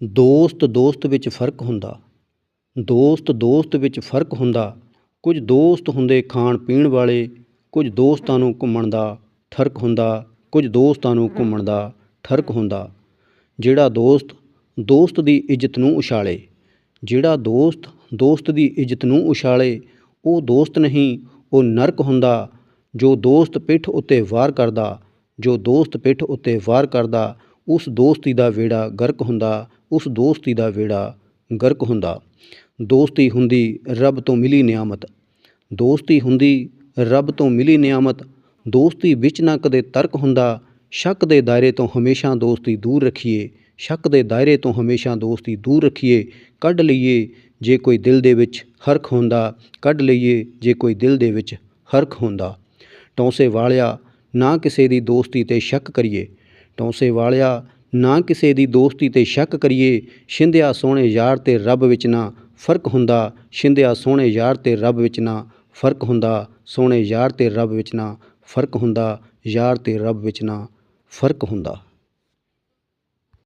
ਦੋਸਤ ਦੋਸਤ ਵਿੱਚ ਫ਼ਰਕ ਹੁੰਦਾ। ਦੋਸਤ ਦੋਸਤ ਵਿੱਚ ਫ਼ਰਕ ਹੁੰਦਾ। ਕੁਝ ਦੋਸਤ ਹੁੰਦੇ ਖਾਣ ਪੀਣ ਵਾਲੇ, ਕੁਝ ਦੋਸਤਾਂ ਨੂੰ ਘੁੰਮਣ ਦਾ ਠਰਕ ਹੁੰਦਾ, ਕੁਝ ਦੋਸਤਾਂ ਨੂੰ ਘੁੰਮਣ ਦਾ ਠਰਕ ਹੁੰਦਾ। ਜਿਹੜਾ ਦੋਸਤ ਦੋਸਤ ਦੀ ਇੱਜ਼ਤ ਨੂੰ ਉਛਾਲੇ, ਜਿਹੜਾ ਦੋਸਤ ਦੋਸਤ ਦੀ ਇੱਜ਼ਤ ਨੂੰ ਉਛਾਲੇ, ਉਹ ਦੋਸਤ ਨਹੀਂ, ਉਹ ਨਰਕ ਹੁੰਦਾ। ਜੋ ਦੋਸਤ ਪਿੱਠ ਉੱਤੇ ਵਾਰ ਕਰਦਾ, ਜੋ ਦੋਸਤ ਪਿੱਠ ਉੱਤੇ ਵਾਰ ਕਰਦਾ ਉਸ ਦੋਸਤੀ ਦਾ ਵਿਹੜਾ ਗਰਕ ਹੁੰਦਾ, ਉਸ ਦੋਸਤੀ ਦਾ ਵਿਹੜਾ ਗਰਕ ਹੁੰਦਾ। ਦੋਸਤੀ ਹੁੰਦੀ ਰੱਬ ਤੋਂ ਮਿਲੀ ਨਿਆਮਤ। ਦੋਸਤੀ ਹੁੰਦੀ ਰੱਬ ਤੋਂ ਮਿਲੀ ਨਿਆਮਤ। ਦੋਸਤੀ ਵਿੱਚ ਨਾ ਕਦੇ ਤਰਕ ਹੁੰਦਾ। ਸ਼ੱਕ ਦੇ ਦਾਇਰੇ ਤੋਂ ਹਮੇਸ਼ਾ ਦੋਸਤੀ ਦੂਰ ਰੱਖੀਏ। ਸ਼ੱਕ ਦੇ ਦਾਇਰੇ ਤੋਂ ਹਮੇਸ਼ਾ ਦੋਸਤੀ ਦੂਰ ਰੱਖੀਏ। ਕੱਢ ਲਈਏ ਜੇ ਕੋਈ ਦਿਲ ਦੇ ਵਿੱਚ ਹਰਖ ਹੁੰਦਾ। ਕੱਢ ਲਈਏ ਜੇ ਕੋਈ ਦਿਲ ਦੇ ਵਿੱਚ ਹਰਖ ਹੁੰਦਾ। ਟੌਂਸੇ ਵਾਲਿਆ, ਨਾ ਕਿਸੇ ਦੀ ਦੋਸਤੀ ਤੇ ਸ਼ੱਕ ਕਰੀਏ। ਟੌਂਸੇ ਵਾਲਿਆ ਨਾ ਕਿਸੇ ਦੀ ਦੋਸਤੀ ਤੇ ਸ਼ੱਕ ਕਰੀਏ। ਸ਼ਿੰਦਿਆ ਸੋਹਣੇ ਯਾਰ ਤੇ ਰੱਬ ਵਿੱਚ ਨਾ ਫ਼ਰਕ ਹੁੰਦਾ। ਸ਼ਿੰਦਿਆ ਸੋਹਣੇ ਯਾਰ ਤੇ ਰੱਬ ਵਿੱਚ ਨਾ ਫ਼ਰਕ ਹੁੰਦਾ। ਸੋਹਣੇ ਯਾਰ ਤੇ ਰੱਬ ਵਿੱਚ ਨਾ ਫ਼ਰਕ ਹੁੰਦਾ। ਯਾਰ ਤੇ ਰੱਬ ਵਿੱਚ ਨਾ ਫ਼ਰਕ ਹੁੰਦਾ।